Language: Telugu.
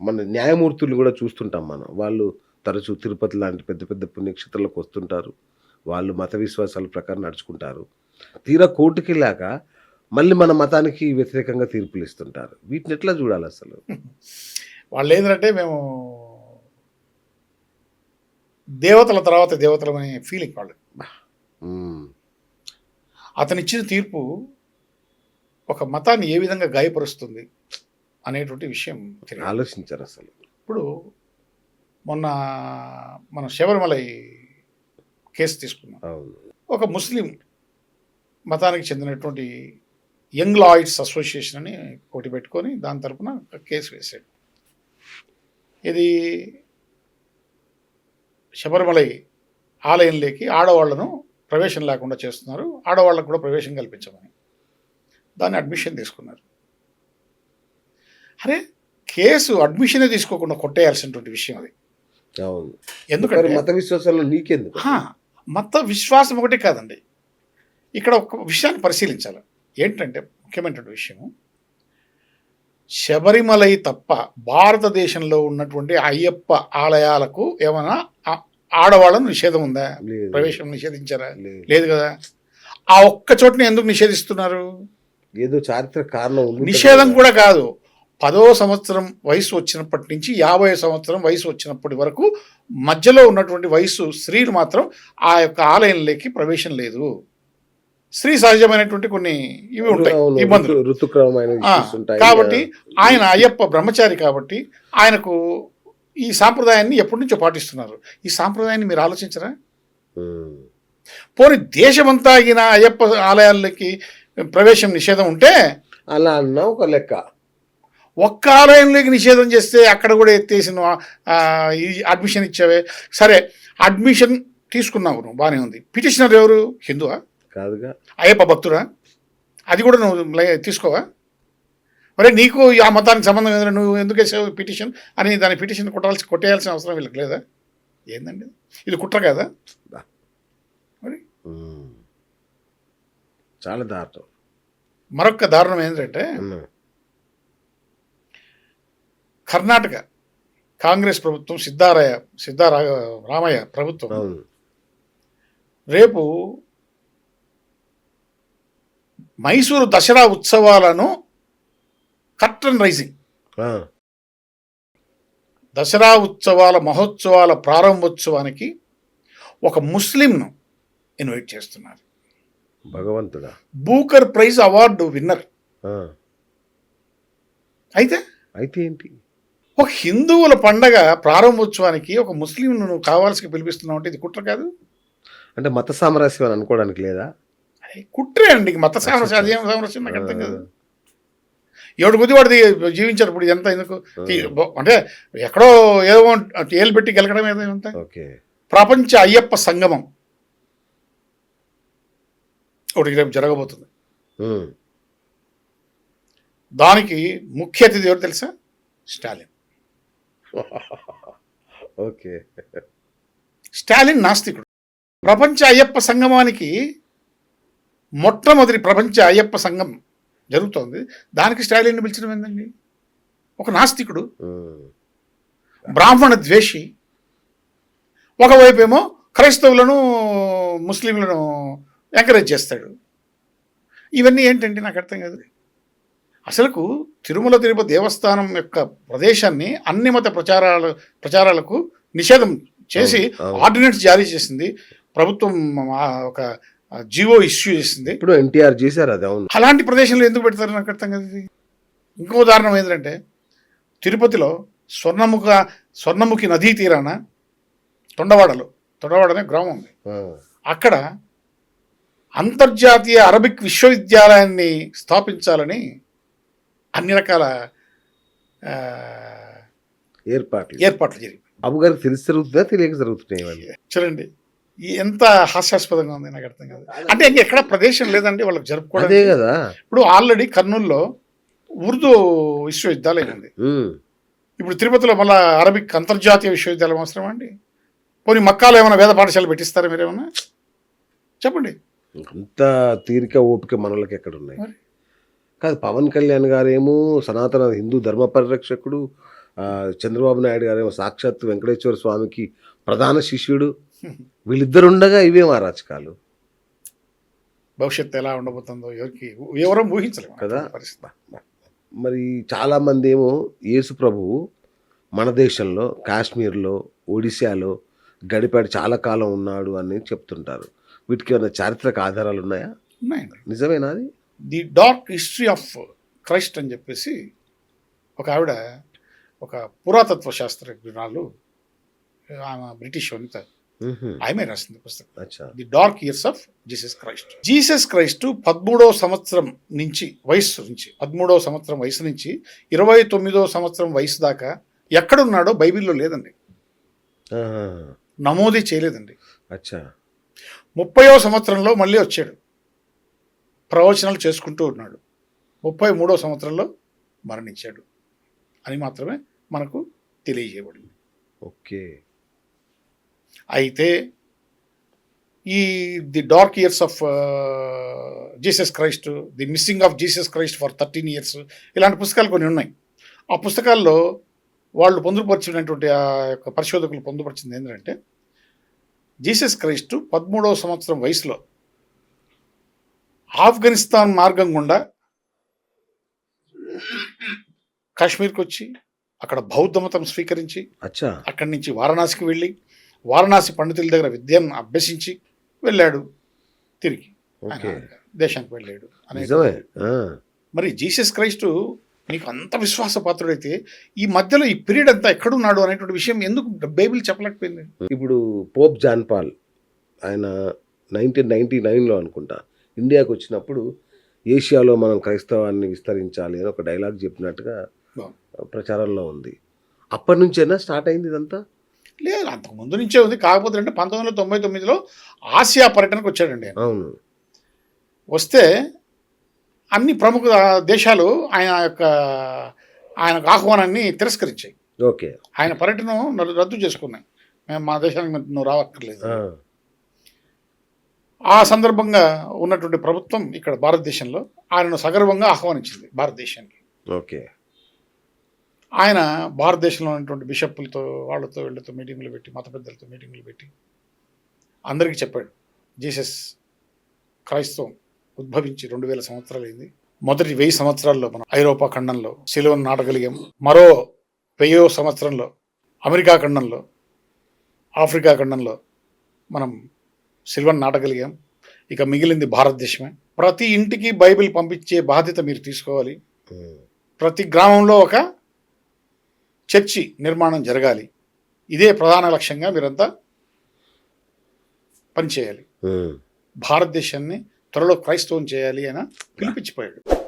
మన న్యాయమూర్తులు కూడా చూస్తుంటాం మనం. వాళ్ళు తరచూ తిరుపతి లాంటి పెద్ద పెద్ద పుణ్యక్షేత్రాలకు వస్తుంటారు. వాళ్ళు మత విశ్వాసాల ప్రకారం నడుచుకుంటారు. తీరా కోర్టుకి వెళ్ళాక మళ్ళీ మన మతానికి వ్యతిరేకంగా తీర్పులు ఇస్తుంటారు. వీటిని ఎట్లా చూడాలి అసలు? వాళ్ళు ఏంటంటే మేము దేవతల తర్వాత దేవతలు అనే ఫీలింగ్ వాళ్ళు. ఉమ్, అతను ఇచ్చిన తీర్పు ఒక మతాన్ని ఏ విధంగా గాయపరుస్తుంది? అనేటువంటి విషయం తెలియదు. ఆలోచించారు అసలు. ఇప్పుడు మొన్న మన శబరిమలై కేసు తీసుకున్నాం. ఒక ముస్లిం మతానికి చెందినటువంటి యంగ్ లాయిడ్స్ అసోసియేషన్ అని ఒకటి పెట్టుకొని దాని తరపున ఒక కేసు వేశాడు. ఇది శబరిమలై ఆలయంలోకి ఆడవాళ్ళను ప్రవేశం లేకుండా చేస్తున్నారు. ఆడవాళ్ళకు కూడా ప్రవేశం కల్పించమని. దాన్ని అడ్మిషన్ తీసుకున్నారు. అరే కేసు అడ్మిషనే తీసుకోకుండా కొట్టేయాల్సినటువంటి విషయం అది. ఎందుకంటే మత విశ్వాసాల్లో నీకెందుకు? మత విశ్వాసం ఒకటే కాదండి. ఇక్కడ ఒక విషయాన్ని పరిశీలించాలి. ఏంటంటే ముఖ్యమైనటువంటి విషయం శబరిమలై తప్ప భారతదేశంలో ఉన్నటువంటి అయ్యప్ప ఆలయాలకు ఏమైనా ఆడవాళ్ళను నిషేధం ఉందా. ప్రవేశం నిషేధించారా? లేదు. కదా. ఆ ఒక్క చోటని ఎందుకు నిషేధిస్తున్నారు? ఏదో చారిత్రక కారణం నిషేధం కూడా కాదు. పదో సంవత్సరం వయసు వచ్చినప్పటి నుంచి యాభై సంవత్సరం వయసు వచ్చినప్పటి వరకు మధ్యలో ఉన్నటువంటి వయసు స్త్రీలు మాత్రం ఆ యొక్క ఆలయంలోకి ప్రవేశం లేదు. స్త్రీ సహజమైనటువంటి కొన్ని ఇవి ఉంటాయి ఇబ్బందులు. ఋతుక్రమమైన కాబట్టి ఆయన అయ్యప్ప బ్రహ్మచారి కాబట్టి ఆయనకు ఈ సాంప్రదాయాన్ని ఎప్పటి నుంచో పాటిస్తున్నారు. ఈ సాంప్రదాయాన్ని మీరు ఆలోచించరా? పోనీ దేశమంతా ఆగిన అయ్యప్ప ఆలయాలకి ప్రవేశం నిషేధం ఉంటే అలా అన్నా ఒక లెక్క. ఒక్క ఆలయంలోకి నిషేధం చేస్తే అక్కడ కూడా ఎత్తేసి నువ్వు ఆ, ఈ అడ్మిషన్ ఇచ్చావే. సరే అడ్మిషన్ తీసుకున్నావు నువ్వు బాగానే ఉంది. పిటిషనర్ ఎవరు? హిందువా? కాదుగా. అయ్యప్ప భక్తుడా? అది కూడా నువ్వు తీసుకోవా? మరి నీకు ఆ మతానికి సంబంధం ఏంటంటే నువ్వు ఎందుకు వేసావు పిటిషన్ అని దాని పిటిషన్ కొట్టాల్సి కొట్టేయాల్సిన అవసరం వీళ్ళకి లేదా? ఏందండి ఇది? కుట్ర కదా? మరి. చాలా దారుణం. మరొక దారుణం ఏంటంటే కర్ణాటక కాంగ్రెస్ ప్రభుత్వం సిద్ధారాయ సిద్ధారా రామయ్య ప్రభుత్వం. రేపు మైసూరు దసరా ఉత్సవాలను కర్టన్ రైజింగ్. దసరా ఉత్సవాల మహోత్సవాల ప్రారంభోత్సవానికి ఒక ముస్లింను ఇన్వైట్ చేస్తున్నారు. భగవంతుడా. Booker prize award winner. అయితే అయితే ఏంటి? ఒక హిందువుల పండగ ప్రారంభోత్సవానికి ఒక ముస్లింను నువ్వు కావాల్సి పిలిపిస్తున్నావు అంటే ఇది కుట్ర కాదు? అంటే మత సామరస్యం అని అనుకోవడానికి లేదా? కుట్రే అండి. మత సామరస్యం అదేం సామరస్యం? నాకు అర్థం కాదు. ఎవడు కొద్ది వాడిది జీవించారు ఇప్పుడు ఎంత ఎందుకు? అంటే ఎక్కడో ఏదో ఏలు పెట్టి గెలకడం ఏదో ఎంత ఓకే. ప్రపంచ అయ్యప్ప సంగమం. ఒకటి రేపు జరగబోతుంది. దానికి ముఖ్య అతిథి ఎవరు తెలుసా? స్టాలిన్. ఓకే. స్టాలిన్ నాస్తికుడు. ప్రపంచ అయ్యప్ప సంగమానికి మొట్టమొదటి ప్రపంచ అయ్యప్ప సంఘం జరుగుతోంది. దానికి స్టాలిన్ పిలిచడం ఏందండి? ఒక నాస్తికుడు. బ్రాహ్మణ ద్వేషి. ఒకవైపు ఏమో క్రైస్తవులను ముస్లింలను ఎంకరేజ్ చేస్తాడు. ఇవన్నీ ఏంటండి నాకు అర్థం కాదు. అసలుకు తిరుమల తిరుపతి దేవస్థానం యొక్క ప్రదేశాన్ని అన్ని మత ప్రచారాల ప్రచారాలకు నిషేధం చేసి. ఆర్డినెన్స్ జారీ చేసింది. ప్రభుత్వం ఒక జీవో ఇష్యూ చేసింది. ఇప్పుడు ఎన్టీఆర్ చేశారు అది అవును. అలాంటి ప్రదేశంలో ఎందుకు పెడతారు నాకు అర్థం కాదు ఇంకో ఉదాహరణ ఏంటంటే తిరుపతిలో స్వర్ణముఖ స్వర్ణముఖి నదీ తీరాన తొండవాడలో తొండవాడ అనే గ్రామం ఉంది. అక్కడ అంతర్జాతీయ అరబిక్ విశ్వవిద్యాలయాన్ని స్థాపించాలని అన్ని రకాల ఏర్పాట్లు. ఏర్పాట్లు జరిగాయి గారికి తెలిసి జరుగుతుందా? తెలియక జరుగుతున్నాయి చూడండి ఎంత హాస్యాస్పదంగా ఉంది నాకు అర్థం కాదు. అంటే ఇంక ఎక్కడ ప్రదేశం లేదండి వాళ్ళకి అదే జరుపుకోవడానికి కదా. ఇప్పుడు ఆల్రెడీ కర్నూలులో ఉర్దూ విశ్వవిద్యాలయం ఉంది. ఇప్పుడు తిరుపతిలో మళ్ళీ అరబిక్ అంతర్జాతీయ విశ్వవిద్యాలయం అవసరం అండి. పోనీ మక్కాలో ఏమైనా వేద పాఠశాల పెట్టిస్తారా మీరేమన్నా? చెప్పండి. అంత తీరిక ఓపిక మనలోకి ఎక్కడ ఉన్నాయి? కాదు పవన్ కళ్యాణ్ గారేమో సనాతన హిందూ ధర్మ పరిరక్షకుడు చంద్రబాబు నాయుడు గారేమో సాక్షాత్ వెంకటేశ్వర స్వామికి ప్రధాన శిష్యుడు. వీళ్ళిద్దరు ఉండగా ఇవేం అరాచకాలు భవిష్యత్తు ఎలా ఉండబోతుందో ఎవరికి ఎవరూ ఊహించలేము. కదా? పరిస్థితి. మరి చాలామంది ఏమో యేసు ప్రభువు మన దేశంలో కాశ్మీర్లో ఒడిశాలో గడిపాడు చాలా కాలం ఉన్నాడు అని చెప్తుంటారు. వీటికి ఏమైనా చారిత్రక ఆధారాలు ఉన్నాయా? ఉన్నాయండి. నిజమేనా అది? The dark history of Christ అని చెప్పేసి ఒక ఆవిడ ఒక పురాతత్వ శాస్త్రజ్ఞురాలు ఆమె బ్రిటిష్ వనిత. ఆమె రాసింది పుస్తకం. అచ్చా. The dark years of Jesus Christ. Jesus Christ పదమూడవ సంవత్సరం నుంచి వయస్సు నుంచి పదమూడవ సంవత్సరం వయసు నుంచి ఇరవై తొమ్మిదవ సంవత్సరం వయసు దాకా ఎక్కడున్నాడో బైబిల్లో లేదండి. నమోదే చేయలేదండి. అచ్చా. ముప్పయో సంవత్సరంలో మళ్ళీ వచ్చాడు. ప్రవచనాలు చేసుకుంటూ ఉన్నాడు. ముప్పై మూడో సంవత్సరంలో మరణించాడు అని మాత్రమే మనకు తెలియజేయబడింది. ఓకే. అయితే ఈ the dark years of Jesus Christ the missing of Jesus Christ for thirteen years ఇలాంటి పుస్తకాలు కొన్ని ఉన్నాయి. ఆ పుస్తకాల్లో వాళ్ళు పొందుపరిచినటువంటి ఆ యొక్క పరిశోధకులు పొందుపరిచింది ఏంటంటే జీసస్ క్రైస్ట్ పదమూడవ సంవత్సరం వయసులో ఆఫ్ఘనిస్తాన్ మార్గం గుండా కాశ్మీర్కి వచ్చి అక్కడ బౌద్ధ మతం స్వీకరించి అచ్చా. అక్కడి నుంచి వారణాసికి వెళ్ళి వారణాసి పండితుల దగ్గర విద్యను అభ్యసించి వెళ్ళాడు తిరిగి. దేశానికి వెళ్ళాడు అనే. మరి జీసస్ క్రైస్టు నీకు అంత విశ్వాసపాత్రుడైతే ఈ మధ్యలో ఈ పీరియడ్ అంతా ఎక్కడున్నాడు అనేటువంటి విషయం ఎందుకు బైబిల్ చెప్పలేకపోయింది? ఇప్పుడు పోప్ జాన్ పాల్ ఆయన నైన్టీన్ నైన్టీ నైన్లో అనుకుంటా ఇండియాకి వచ్చినప్పుడు ఏషియాలో మనం క్రైస్తవాన్ని విస్తరించాలి అని ఒక డైలాగ్ చెప్పినట్టుగా. ప్రచారంలో ఉంది. అప్పటి నుంచేనా స్టార్ట్ అయింది ఇదంతా? లేదు అంతకు ముందు నుంచే ఉంది. కాకపోతే అంటే పంతొమ్మిది వందల తొంభై తొమ్మిదిలో ఆసియా పర్యటనకు వచ్చాడండి ఆయన. అవును. వస్తే అన్ని ప్రముఖ దేశాలు ఆయన యొక్క ఆయనకు ఆహ్వానాన్ని తిరస్కరించాయి. ఓకే. ఆయన పర్యటన రద్దు చేసుకున్నాయి. మేము మా దేశానికి నువ్వు రావక్కర్లేదు. ఆ, సందర్భంగా ఉన్నటువంటి ప్రభుత్వం ఇక్కడ భారతదేశంలో ఆయనను సగర్వంగా ఆహ్వానించింది భారతదేశానికి. ఓకే. ఆయన భారతదేశంలో ఉన్నటువంటి బిషప్పులతో వాళ్ళతో వీళ్ళతో మీటింగులు పెట్టి మత పెద్దలతో మీటింగులు పెట్టి అందరికీ చెప్పాడు. జీసస్ క్రైస్తవం ఉద్భవించి రెండు వేల సంవత్సరాలైంది. మొదటి వెయ్యి సంవత్సరాల్లో మనం ఐరోపా ఖండంలో సిలువను నాటగలిగాం. మరో వెయ్యో సంవత్సరంలో అమెరికా ఖండంలో ఆఫ్రికా ఖండంలో మనం సిల్వన్ నాటగలిగాం. ఇక మిగిలింది భారతదేశమే. ప్రతి ఇంటికి బైబిల్ పంపించే బాధ్యత మీరు తీసుకోవాలి. ప్రతి గ్రామంలో ఒక చర్చి నిర్మాణం జరగాలి. ఇదే ప్రధాన లక్ష్యంగా మీరంతా పనిచేయాలి. భారతదేశాన్ని త్వరలో క్రైస్తవం చేయాలి అని పిలిపించిపోయాడు.